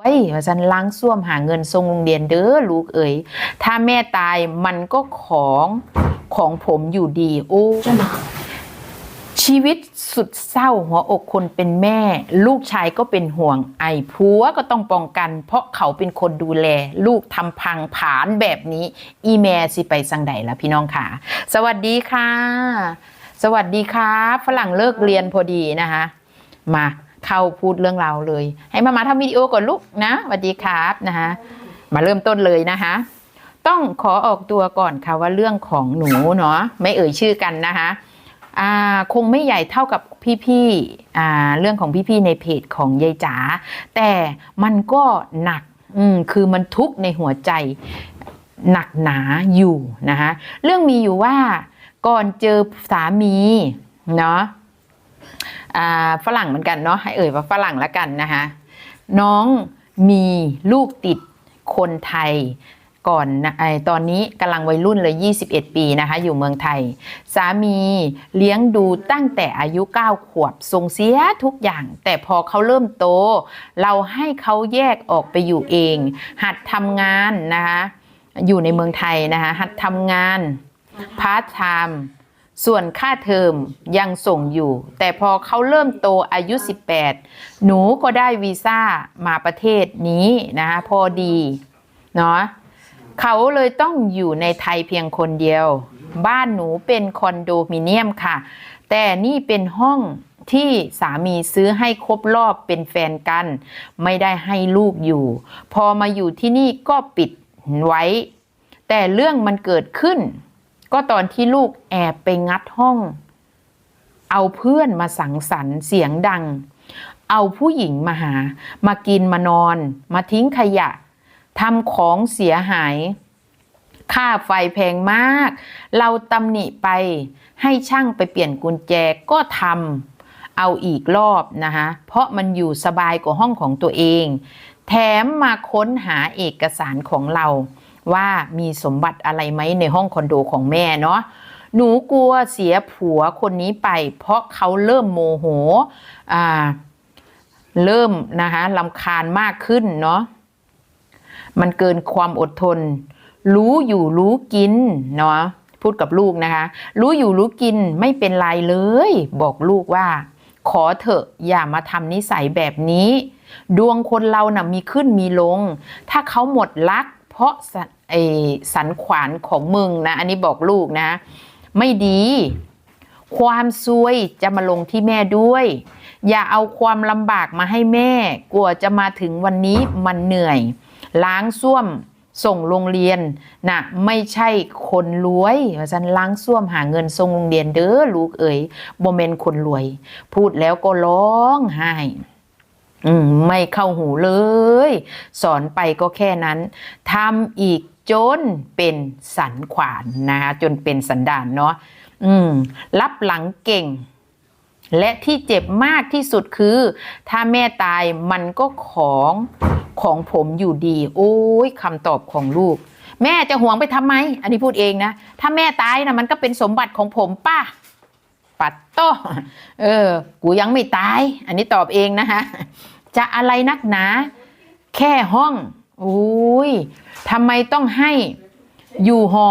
ไว้ว่าฉันล้างส้วมหาเงินทรงโรงเรียนเด้อลูกเอ๋ยถ้าแม่ตายมันก็ของของผมอยู่ดีโอ้ชีวิตสุดเศร้าหัวอกคนเป็นแม่ ลูกชายก็เป็นห่วง ไอ้ผัวก็ต้องป้องกัน เพราะเขาเป็นคนดูแล ลูกทำพังผานแบบนี้ อีแม่สิไปสังใดละพี่น้องค่ะ สวัสดีค่ะ สวัสดีครับฝรั่งเลิกเรียนพอดีนะคะ มา เข้าพูดเรื่องราวเลย ให้มามาทำวิดีโอก่อนลูกนะสวัสดีครับนะคะมาเริ่มต้นเลยนะคะต้องขอออกตัวก่อนค่ะว่าเรื่องของหนูเนาะไม่เอ่ยชื่อกันนะคะคงไม่ใหญ่เท่ากับพี่ๆเรื่องของพี่ๆในเพจของยายจ๋าแต่มันก็หนักคือมันทุกข์ในหัวใจหนักหนาอยู่นะคะเรื่องมีอยู่ว่าก่อนเจอสามีเนาะ ฝรั่งเหมือนกันเนาะให้เอ่ยว่าฝรั่งละกันนะคะน้องมีลูกติดคนไทยก่อนนะไอตอนนี้กำลังวัยรุ่นเลย 21 ปีนะคะ อยู่เมืองไทย สามีเลี้ยงดูตั้งแต่อายุ 9 ขวบส่งเสียทุกอย่าง แต่พอเขาเริ่มโต เราให้เขาแยกออกไปอยู่เอง หัดทำงานนะคะ อยู่ในเมืองไทยนะคะ หัดทำงานพาร์ทไทม์ ส่วนค่าเทอมยังส่งอยู่ แต่พอเขาเริ่มโตอายุ 18 หนูก็ได้วีซ่ามาประเทศนี้นะคะพอดีเนาะเขาเลยต้องอยู่ในไทยเพียงคนเดียว บ้านหนูเป็นคอนโดมิเนียมค่ะ แต่นี่เป็นห้องที่สามีซื้อให้ครบรอบเป็นแฟนกัน ไม่ได้ให้ลูกอยู่ พอมาอยู่ที่นี่ก็ปิดไว้ แต่เรื่องมันเกิดขึ้น ก็ตอนที่ลูกแอบไปงัดห้อง เอาเพื่อนมาสังสรรค์เสียงดัง เอาผู้หญิงมาหา มากินมานอน มาทิ้งขยะทำของเสียหาย ค่าไฟแพงมาก เราตำหนิไปให้ช่างไปเปลี่ยนกุญแจก็ทำเอาอีกรอบนะคะเพราะมันอยู่สบายกว่าห้องของตัวเอง แถมมาค้นหาเอกสารของเรา ว่ามีสมบัติอะไรไหมในห้องคอนโดของแม่เนาะหนูกลัวเสียผัวคนนี้ไป เพราะเขาเริ่มโมโหอ่าเริ่มนะคะลำคาญมากขึ้นเนาะมันเกินความอดทน รู้อยู่รู้กินเนาะพูดกับลูกนะคะ รู้อยู่รู้กินไม่เป็นไรเลย บอกลูกว่า ขอเถอะอย่ามาทำนิสัยแบบนี้ ดวงคนเรานะ่ะมีขึ้นมีลง ถ้าเขาหมดรัก เพราะสนไอ้สันขวานของมึงนะ อันนี้บอกลูกนะ ไม่ดี ความซวยจะมาลงที่แม่ด้วย อย่าเอาความลำบากมาให้แม่ กลัวจะมาถึงวันนี้มันเหนื่อย ล้างส้วมส่งโรงเรียนนะไม่ใช่คนรวยว่าฉันล้างส้วมหาเงินส่งโรงเรียนเด้อลูกเอ๋ยโมเมนคนรวย พูดแล้วก็ร้องไห้ อืมไม่เข้าหูเลย สอนไปก็แค่นั้นทำอีกจนเป็นสันขวานนะคะจนเป็นสันดานเนาะอืมรับหลังเก่ง และที่เจ็บมากที่สุดคือ ถ้าแม่ตายมันก็ของของผมอยู่ดี โอ้ยคำตอบของลูก แม่จะห่วงไปทำไม อันนี้พูดเองนะ ถ้าแม่ตายนะมันก็เป็นสมบัติของผมป้า ปัดโตเออ กูยังไม่ตาย อันนี้ตอบเองนะคะจะอะไรนักหนา แค่ห้องอุ้ยทำไมต้องให้อยู่หอ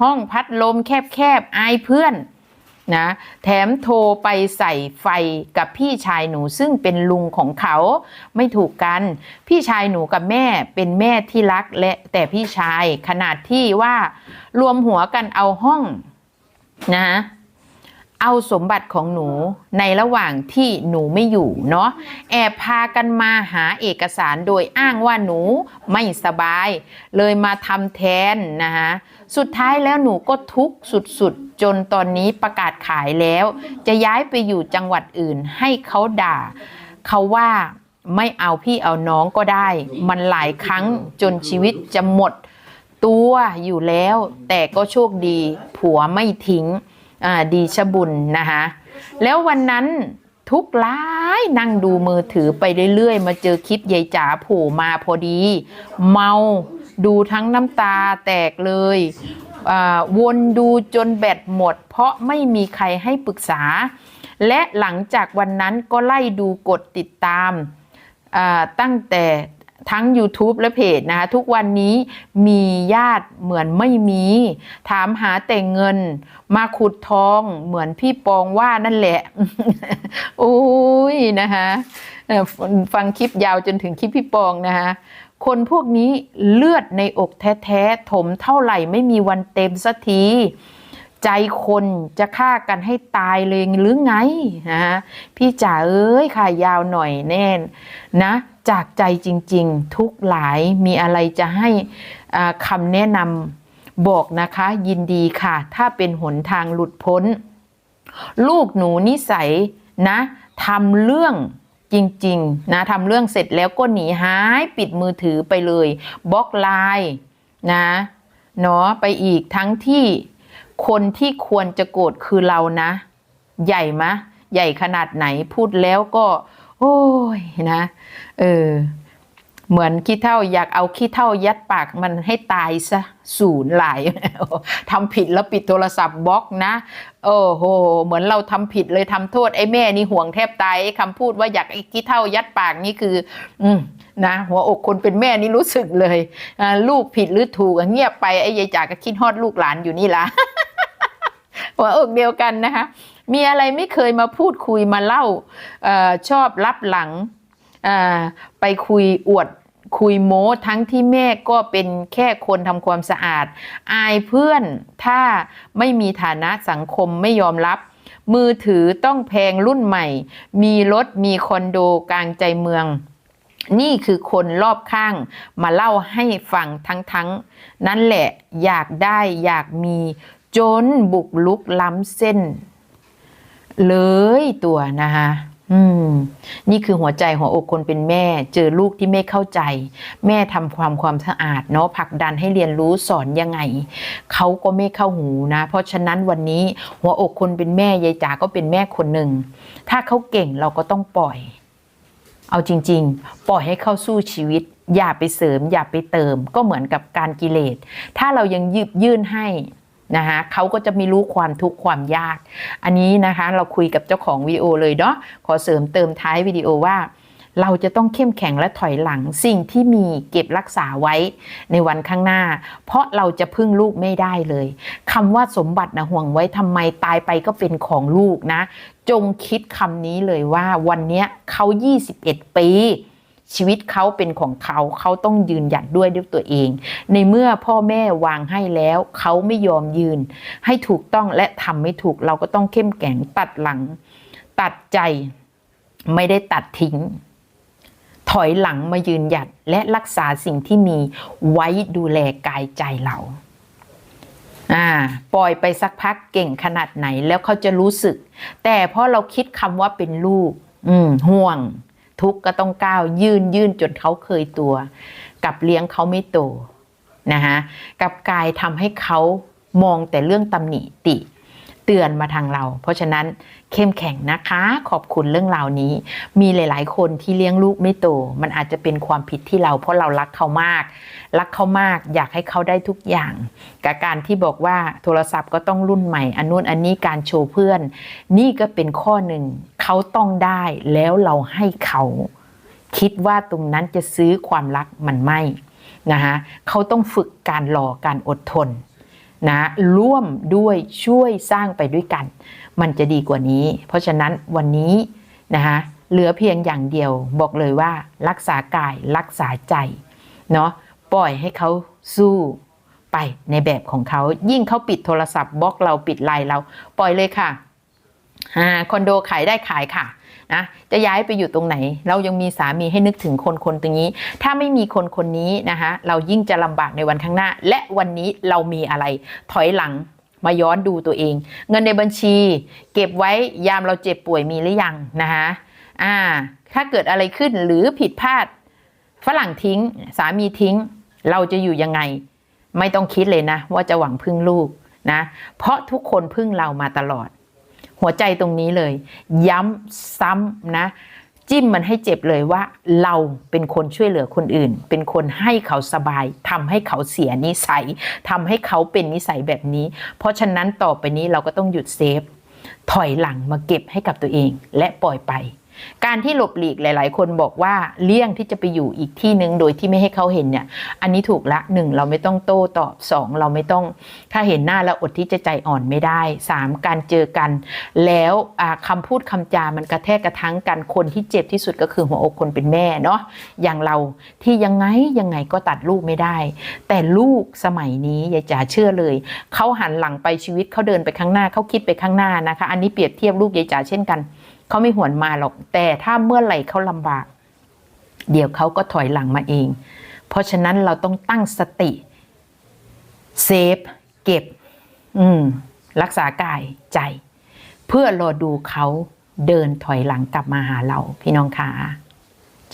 ห้องพัดลมแคบๆอายเพื่อนนะแถมโทรไปใส่ไฟกับพี่ชายหนูซึ่งเป็นลุงของเขาไม่ถูกกัน พี่ชายหนูกับแม่เป็นแม่ที่รักและแต่พี่ชายขนาดที่ว่ารวมหัวกันเอาห้องนะ เอาสมบัติของหนูในระหว่างที่หนูไม่อยู่เนาะแอบพากันมาหาเอกสารโดยอ้างว่าหนูไม่สบาย เลยมาทำแทนนะคะสุดท้ายแล้วหนูก็ทุกข์สุดๆ จนตอนนี้ประกาศขายแล้ว จะย้ายไปอยู่จังหวัดอื่นให้เขาด่าเขาว่าไม่เอาพี่เอาน้องก็ได้ มันหลายครั้งจนชีวิตจะหมด ตัวอยู่แล้ว แต่ก็โชคดี ผัวไม่ทิ้ง ดีชบุญนะคะแล้ววันนั้นทุกร้ายนั่งดูมือถือไปเรื่อยๆ มาเจอคลิปยายจ๋าโผล่มาพอดี เมาดูทั้งน้ำตาแตกเลยวนดูจนแบตหมด เพราะไม่มีใครให้ปรึกษา และหลังจากวันนั้นก็ไล่ดูกดติดตามตั้งแต่ ทั้ง YouTube และเพจนะคะทุกวันนี้มีญาติเหมือนไม่มี ถามหาแต่เงิน มาขุดทองเหมือนพี่ปองว่านั่นแหละ โอ้ยนะคะฟังคลิปยาวจนถึงคลิปพี่ปองนะคะคนพวกนี้เลือดในอกแท้ๆ ถมเท่าไหร่ไม่มีวันเต็มสักทีใจคนจะฆ่ากันให้ตายเลยหรือไงฮะพี่จ๋าเอ้ยค่ะยาวหน่อยแน่นนะ จากใจจริง ๆ ทุกหลายมีอะไรจะให้คำแนะนำบอกนะคะ ยินดีค่ะ ถ้าเป็นหนทางหลุดพ้น ลูกหนูนิสัยนะทำเรื่องจริง ๆ นะทำเรื่องเสร็จแล้วก็หนีหายปิดมือถือไปเลยบล็อกไลน์นะเนาะไปอีกทั้งที่คนที่ควรจะโกรธคือเรานะ ใหญ่มะ ใหญ่ขนาดไหนพูดแล้วก็ โอ้ยนะ เออ เหมือนขี้เท่าอยากเอาขี้เท่ายัดปากมันให้ตายซะศูนย์หลายทำผิดแล้วปิดโทรศัพท์บล็อกนะ โอ้โห เหมือนเราทำผิดเลยทำโทษไอ้แม่นี่ห่วงแทบตายคำพูดว่าอยากไอ้ขี้เท่ายัดปากนี่คือ อืมนะหัวอกคนเป็นแม่นี่รู้สึกเลย ลูกผิดหรือถูกเงียบไปไอ้ยายจ๋ากก็คิดฮอดลูกหลานอยู่นี่ละหัวอกเดียวกันนะคะ มีอะไรไม่เคยมาพูดคุยมาเล่าออชอบรับหลังไปคุยอวดคุยโม้ทั้งที่แม่ก็เป็นแค่คนทำความสะอาด อายเพื่อนถ้าไม่มีฐานะสังคมไม่ยอมรับ มือถือต้องแพงรุ่นใหม่ มีรถมีคอนโดกลางใจเมือง นี่คือคนรอบข้างมาเล่าให้ฟังทั้งๆนั่นแหละอยากได้อยากมี จนบุกลุกล้ำเส้น เลยตัวนะคะอืม นี่คือหัวใจหัวอกคนเป็นแม่ เจอลูกที่ไม่เข้าใจ แม่ทำความความสะอาดเนาะผลักดันให้เรียนรู้สอนยังไงเขาก็ไม่เข้าหูนะ เพราะฉะนั้นวันนี้หัวอกคนเป็นแม่ยายจ๋าก็เป็นแม่คนหนึ่ง ถ้าเขาเก่งเราก็ต้องปล่อย เอาจริง ๆ ปล่อยให้เข้าสู้ชีวิต อย่าไปเสริม อย่าไปเติม ก็เหมือนกับการกิเลสถ้าเรายังยืบยื่นให้ นะคะเขาก็จะไม่รู้ความทุกข์ความยาก อันนี้นะคะเราคุยกับเจ้าของวิดีโอเลยเนาะขอเสริมเติมท้ายวิดีโอว่าเราจะต้องเข้มแข็งและถอยหลังสิ่งที่มีเก็บรักษาไว้ในวันข้างหน้า เพราะเราจะพึ่งลูกไม่ได้เลยคำว่าสมบัตินะห่วงไว้ทำไมตายไปก็เป็นของลูกนะ จงคิดคำนี้เลยว่าวันนี้เขา 21 ปี ชีวิตเขาเป็นของเขาเขาต้องยืนหยัดด้วยด้วยตัวเอง ในเมื่อพ่อแม่วางให้แล้วเขาไม่ยอมยืน ให้ถูกต้องและทำไม่ถูกเราก็ต้องเข้มแข็งตัดหลัง ตัดใจไม่ได้ตัดทิ้ง ถอยหลังมายืนหยัดและรักษาสิ่งที่มีไว้ดูแลกายใจเราอ่าปล่อยไปสักพักเก่งขนาดไหนแล้วเขาจะรู้สึก แต่เพราะเราคิดคำว่าเป็นลูก อืมห่วง ทุกข์ก็ต้องก้าวยืนยืนจนเขาเคยตัว กับเลี้ยงเขาไม่โตนะคะกับกายทำให้เขามองแต่เรื่องตำหนิติ เตือนมาทางเรา เพราะฉะนั้นเข้มแข็งนะคะขอบคุณเรื่องราวนี้ มีหลาย ๆ คนที่เลี้ยงลูกไม่โต มันอาจจะเป็นความผิดที่เรา เพราะเรารักเขามาก รักเขามากอยากให้เขาได้ทุกอย่างกับการที่บอกว่าโทรศัพท์ก็ต้องรุ่นใหม่อันนู้นอันนี้การโชว์เพื่อน นี่ก็เป็นข้อหนึ่งเขาต้องได้แล้วเราให้เขาคิดว่าตรงนั้นจะซื้อความรักมันไม่นะคะเขาต้องฝึกการรอการอดทน นะร่วมด้วยช่วยสร้างไปด้วยกัน มันจะดีกว่านี้ เพราะฉะนั้นวันนี้นะคะเหลือเพียงอย่างเดียวบอกเลยว่ารักษากายรักษาใจเนาะปล่อยให้เขาสู้ไปในแบบของเขายิ่งเขาปิดโทรศัพท์บล็อกเราปิดไลน์เราปล่อยเลยค่ะ คอนโดขายได้ขายค่ะนะจะย้ายไปอยู่ตรงไหน เรายังมีสามีให้นึกถึงคนคนตรงนี้ ถ้าไม่มีคนคนนี้นะคะเรายิ่งจะลำบากในวันข้างหน้า และวันนี้เรามีอะไรถอยหลังมาย้อนดูตัวเอง เงินในบัญชี เก็บไว้ยามเราเจ็บป่วยมีหรือยังนะคะอ่าถ้าเกิดอะไรขึ้นหรือผิดพลาดฝรั่งทิ้ง สามีทิ้ง เราจะอยู่ยังไง ไม่ต้องคิดเลยนะ ว่าจะหวังพึ่งลูกนะ เพราะทุกคนพึ่งเรามาตลอด หัวใจตรงนี้เลย ย้ำซ้ำนะจิ้มมันให้เจ็บเลยว่าเราเป็นคนช่วยเหลือคนอื่น เป็นคนให้เขาสบายทำให้เขาเสียนิสัยทำให้เขาเป็นนิสัยแบบนี้ เพราะฉะนั้นต่อไปนี้เราก็ต้องหยุดเซฟ ถอยหลังมาเก็บให้กับตัวเอง และปล่อยไป การที่หลบหลีกหลาย ๆ คนบอกว่าเลี่ยงที่จะไปอยู่อีกที่หนึ่งโดยที่ไม่ให้เขาเห็นเนี่ย อันนี้ถูกละหนึ่งเราไม่ต้องโต้ตอบสองเราไม่ต้อง ถ้าเห็นหน้าแล้วอดที่จะใจอ่อนไม่ได้สามการเจอกัน แล้วอ่าคำพูดคำจามันกระแทกกระทั่งกันคนที่เจ็บที่สุดก็คือหัวอกคนเป็นแม่เนาะอย่างเราที่ยังไงยังไงก็ตัดลูกไม่ได้ แต่ลูกสมัยนี้ยายจ๋าเชื่อเลยเขาหันหลังไปชีวิตเขาเดินไปข้างหน้าเขาคิดไปข้างหน้านะคะ อันนี้เปรียบเทียบลูกยายจ๋าเช่นกัน เขาไม่หวนมาหรอก แต่ถ้าเมื่อไหร่เขาลำบาก เดี๋ยวเขาก็ถอยหลังมาเอง เพราะฉะนั้นเราต้องตั้งสติเซฟเก็บ อืม รักษากายใจ เพื่อรอดูเขาเดินถอยหลังกลับมาหาเรา พี่น้องขา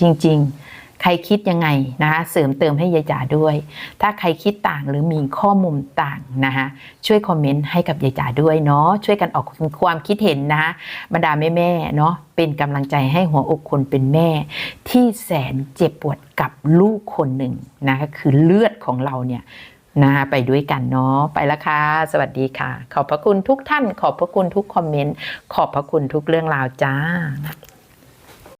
จริง ๆ ใครคิดยังไงนะคะเสริมเติมให้ยายจ๋าด้วย ถ้าใครคิดต่างหรือมีข้อมูลต่างนะคะช่วยคอมเมนต์ให้กับยายจ๋าด้วยเนาะช่วยกันออกความคิดเห็นนะคะบรรดาแม่ๆเนาะเป็นกำลังใจให้หัวอกคนเป็นแม่ ที่แสนเจ็บปวดกับลูกคนหนึ่งนะคะคือเลือดของเราเนี่ยนะคะไปด้วยกันเนาะไปล้วค่ะสวัสดีค่ะ ขอบพระคุณทุกท่าน ขอบพระคุณทุกคอมเมนต์ขอบพระคุณทุกเรื่องราวจ้า